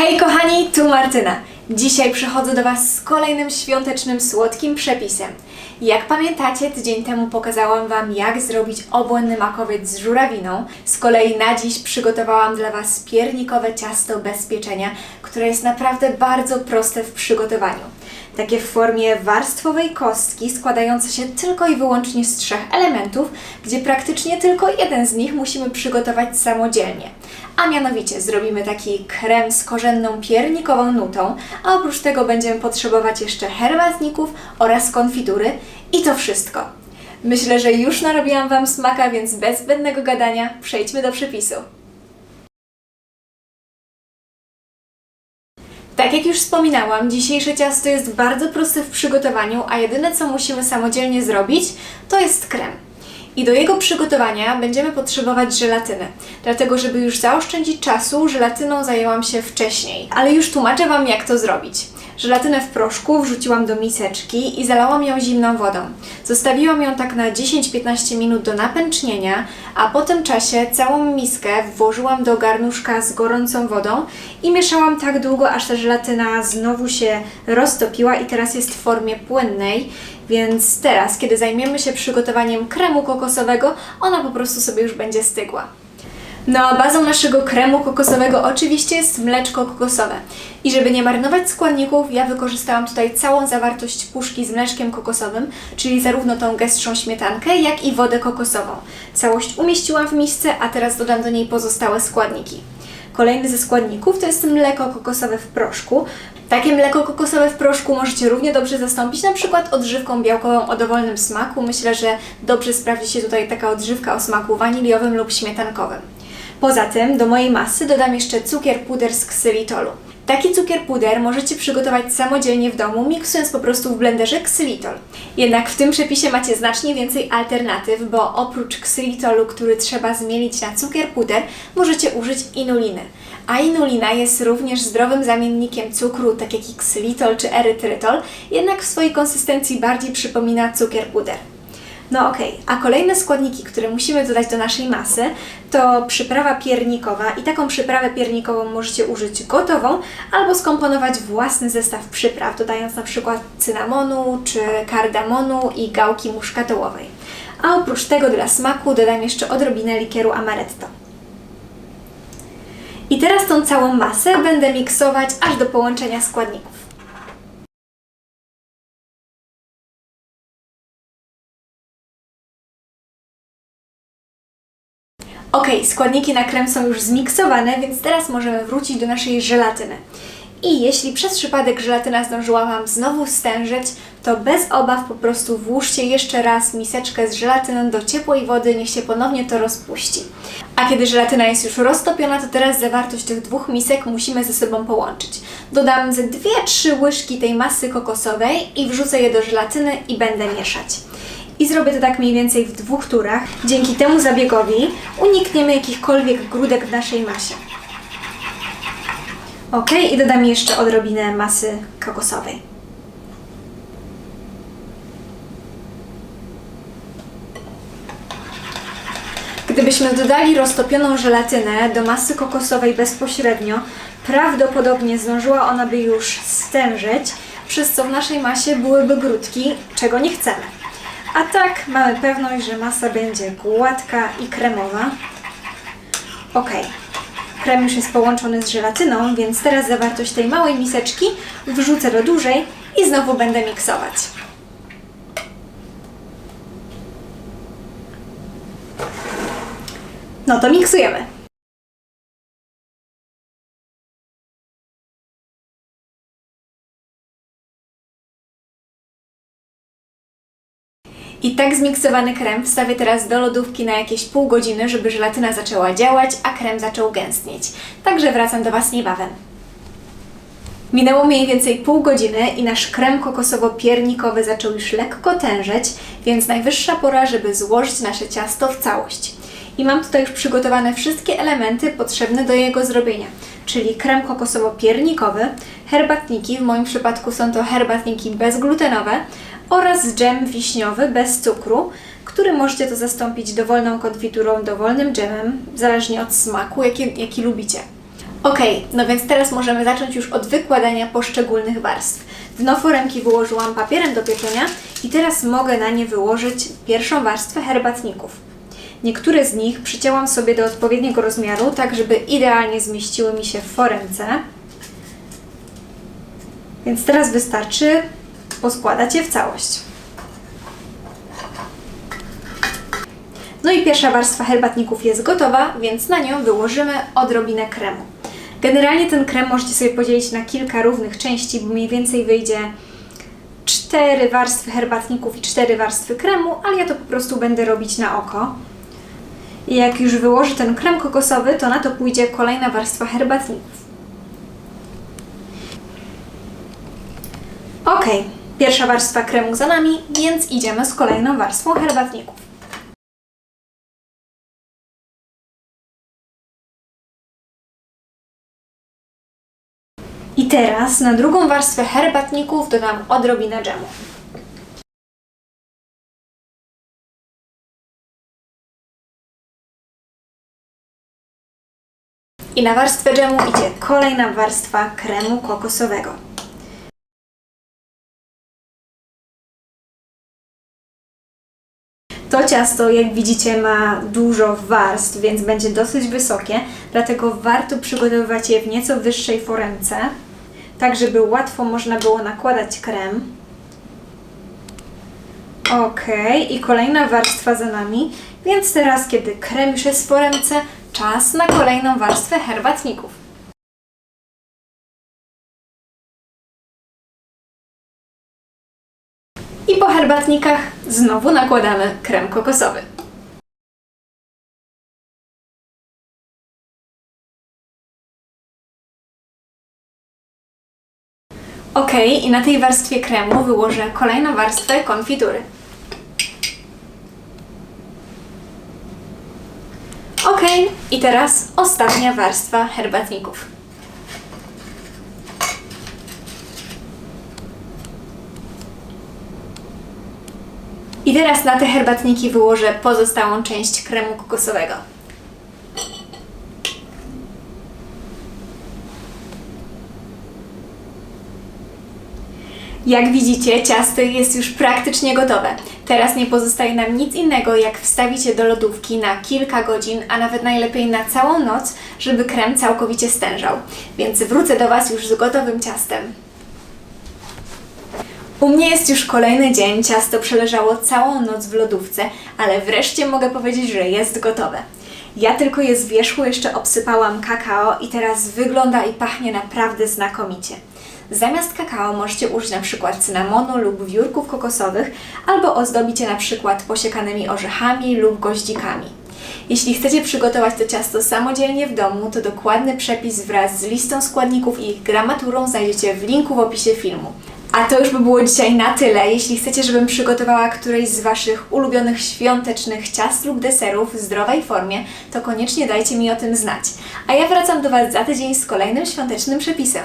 Hej kochani, tu Martyna. Dzisiaj przychodzę do Was z kolejnym świątecznym słodkim przepisem. Jak pamiętacie, tydzień temu pokazałam Wam, jak zrobić obłędny makowiec z żurawiną. Z kolei na dziś przygotowałam dla Was piernikowe ciasto bez pieczenia, które jest naprawdę bardzo proste w przygotowaniu. Takie w formie warstwowej kostki składające się tylko i wyłącznie z trzech elementów, gdzie praktycznie tylko jeden z nich musimy przygotować samodzielnie. A mianowicie zrobimy taki krem z korzenną piernikową nutą, a oprócz tego będziemy potrzebować jeszcze herbatników oraz konfitury i to wszystko. Myślę, że już narobiłam Wam smaka, więc bez zbędnego gadania przejdźmy do przepisu. Tak jak już wspominałam, dzisiejsze ciasto jest bardzo proste w przygotowaniu, a jedyne co musimy samodzielnie zrobić, to jest krem. I do jego przygotowania będziemy potrzebować żelatynę. Dlatego, żeby już zaoszczędzić czasu, żelatyną zajęłam się wcześniej. Ale już tłumaczę Wam, jak to zrobić. Żelatynę w proszku wrzuciłam do miseczki i zalałam ją zimną wodą. Zostawiłam ją tak na 10-15 minut do napęcznienia, a po tym czasie całą miskę włożyłam do garnuszka z gorącą wodą i mieszałam tak długo, aż ta żelatyna znowu się roztopiła i teraz jest w formie płynnej. Więc teraz, kiedy zajmiemy się przygotowaniem kremu kokosowego, ona po prostu sobie już będzie stygła. No a bazą naszego kremu kokosowego oczywiście jest mleczko kokosowe. I żeby nie marnować składników, ja wykorzystałam tutaj całą zawartość puszki z mleczkiem kokosowym, czyli zarówno tą gęstszą śmietankę, jak i wodę kokosową. Całość umieściłam w misce, a teraz dodam do niej pozostałe składniki. Kolejny ze składników to jest mleko kokosowe w proszku. Takie mleko kokosowe w proszku możecie równie dobrze zastąpić na przykład odżywką białkową o dowolnym smaku. Myślę, że dobrze sprawdzi się tutaj taka odżywka o smaku waniliowym lub śmietankowym. Poza tym do mojej masy dodam jeszcze cukier puder z ksylitolu. Taki cukier puder możecie przygotować samodzielnie w domu, miksując po prostu w blenderze ksylitol. Jednak w tym przepisie macie znacznie więcej alternatyw, bo oprócz ksylitolu, który trzeba zmielić na cukier puder, możecie użyć inuliny. A inulina jest również zdrowym zamiennikiem cukru, tak jak i ksylitol czy erytrytol, jednak w swojej konsystencji bardziej przypomina cukier puder. No okej, a kolejne składniki, które musimy dodać do naszej masy, to przyprawa piernikowa i taką przyprawę piernikową możecie użyć gotową albo skomponować własny zestaw przypraw, dodając na przykład cynamonu czy kardamonu i gałki muszkatołowej. A oprócz tego dla smaku dodam jeszcze odrobinę likieru amaretto. I teraz tą całą masę będę miksować aż do połączenia składników. Ok, składniki na krem są już zmiksowane, więc teraz możemy wrócić do naszej żelatyny. I jeśli przez przypadek żelatyna zdążyła Wam znowu stężyć, to bez obaw po prostu włóżcie jeszcze raz miseczkę z żelatyną do ciepłej wody, niech się ponownie to rozpuści. A kiedy żelatyna jest już roztopiona, to teraz zawartość tych dwóch misek musimy ze sobą połączyć. Dodam ze 2-3 łyżki tej masy kokosowej i wrzucę je do żelatyny i będę mieszać. I zrobię to tak mniej więcej w dwóch turach. Dzięki temu zabiegowi unikniemy jakichkolwiek grudek w naszej masie. Ok, i dodam jeszcze odrobinę masy kokosowej. Gdybyśmy dodali roztopioną żelatynę do masy kokosowej bezpośrednio, prawdopodobnie zdążyła ona by już stężyć, przez co w naszej masie byłyby grudki, czego nie chcemy. A tak mamy pewność, że masa będzie gładka i kremowa. Ok, krem już jest połączony z żelatyną, więc teraz zawartość tej małej miseczki wrzucę do dużej i znowu będę miksować. No to miksujemy. I tak zmiksowany krem wstawię teraz do lodówki na jakieś pół godziny, żeby żelatyna zaczęła działać, a krem zaczął gęstnieć. Także wracam do Was niebawem. Minęło mniej więcej pół godziny i nasz krem kokosowo-piernikowy zaczął już lekko tężeć, więc najwyższa pora, żeby złożyć nasze ciasto w całość. I mam tutaj już przygotowane wszystkie elementy potrzebne do jego zrobienia, czyli krem kokosowo-piernikowy, herbatniki, w moim przypadku są to herbatniki bezglutenowe, oraz dżem wiśniowy bez cukru, który możecie to zastąpić dowolną konfiturą, dowolnym dżemem, zależnie od smaku, jaki, jaki lubicie. Ok, no więc teraz możemy zacząć już od wykładania poszczególnych warstw. Dno foremki wyłożyłam papierem do pieczenia i teraz mogę na nie wyłożyć pierwszą warstwę herbatników. Niektóre z nich przycięłam sobie do odpowiedniego rozmiaru, tak żeby idealnie zmieściły mi się w foremce. Więc teraz wystarczy poskładać je w całość. No i pierwsza warstwa herbatników jest gotowa, więc na nią wyłożymy odrobinę kremu. Generalnie ten krem możecie sobie podzielić na kilka równych części, bo mniej więcej wyjdzie cztery warstwy herbatników i cztery warstwy kremu, ale ja to po prostu będę robić na oko. I jak już wyłożę ten krem kokosowy, to na to pójdzie kolejna warstwa herbatników. Ok, pierwsza warstwa kremu za nami, więc idziemy z kolejną warstwą herbatników. I teraz na drugą warstwę herbatników dodam odrobinę dżemu. I na warstwę dżemu idzie kolejna warstwa kremu kokosowego. To ciasto, jak widzicie, ma dużo warstw, więc będzie dosyć wysokie, dlatego warto przygotowywać je w nieco wyższej foremce, tak żeby łatwo można było nakładać krem. Ok, i kolejna warstwa za nami, więc teraz, kiedy krem już jest w foremce, czas na kolejną warstwę herbatników. I po herbatnikach znowu nakładamy krem kokosowy. Ok, i na tej warstwie kremu wyłożę kolejną warstwę konfitury. Ok, i teraz ostatnia warstwa herbatników. I teraz na te herbatniki wyłożę pozostałą część kremu kokosowego. Jak widzicie, ciasto jest już praktycznie gotowe. Teraz nie pozostaje nam nic innego, jak wstawić je do lodówki na kilka godzin, a nawet najlepiej na całą noc, żeby krem całkowicie stężał. Więc wrócę do Was już z gotowym ciastem. U mnie jest już kolejny dzień, ciasto przeleżało całą noc w lodówce, ale wreszcie mogę powiedzieć, że jest gotowe. Ja tylko je z wierzchu jeszcze obsypałam kakao i teraz wygląda i pachnie naprawdę znakomicie. Zamiast kakao możecie użyć na przykład cynamonu lub wiórków kokosowych, albo ozdobić je na przykład posiekanymi orzechami lub goździkami. Jeśli chcecie przygotować to ciasto samodzielnie w domu, to dokładny przepis wraz z listą składników i ich gramaturą znajdziecie w linku w opisie filmu. A to już by było dzisiaj na tyle. Jeśli chcecie, żebym przygotowała któreś z Waszych ulubionych świątecznych ciast lub deserów w zdrowej formie, to koniecznie dajcie mi o tym znać. A ja wracam do Was za tydzień z kolejnym świątecznym przepisem.